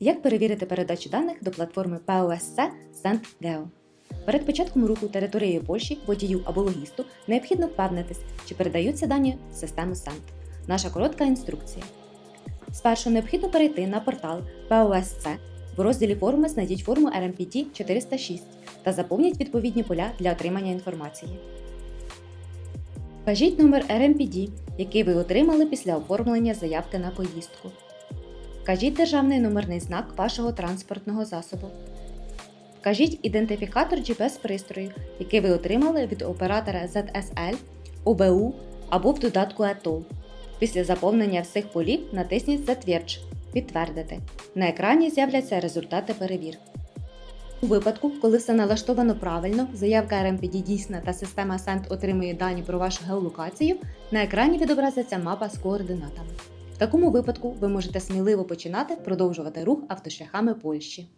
Як перевірити передачу даних до платформи POSC SendGeo? Перед початком руху територією Польщі водію або логісту необхідно впевнитись, чи передаються дані в систему SEND. Наша коротка інструкція. Спершу необхідно перейти на портал POSC. В розділі форми знайдіть форму RMPT 406 та заповніть відповідні поля для отримання інформації. Вкажіть номер RMPD, який ви отримали після оформлення заявки на поїздку. Вкажіть державний номерний знак вашого транспортного засобу. Вкажіть ідентифікатор GPS-пристрою, який ви отримали від оператора ZSL, ОБУ або в додатку ETOL. Після заповнення всіх полів натисніть Затвердж Підтвердити. На екрані з'являться результати перевірки. У випадку, коли все налаштовано правильно, заявка RMPD дійсна та система SEND отримує дані про вашу геолокацію, на екрані відобразиться мапа з координатами. В такому випадку ви можете сміливо починати продовжувати рух автошляхами Польщі.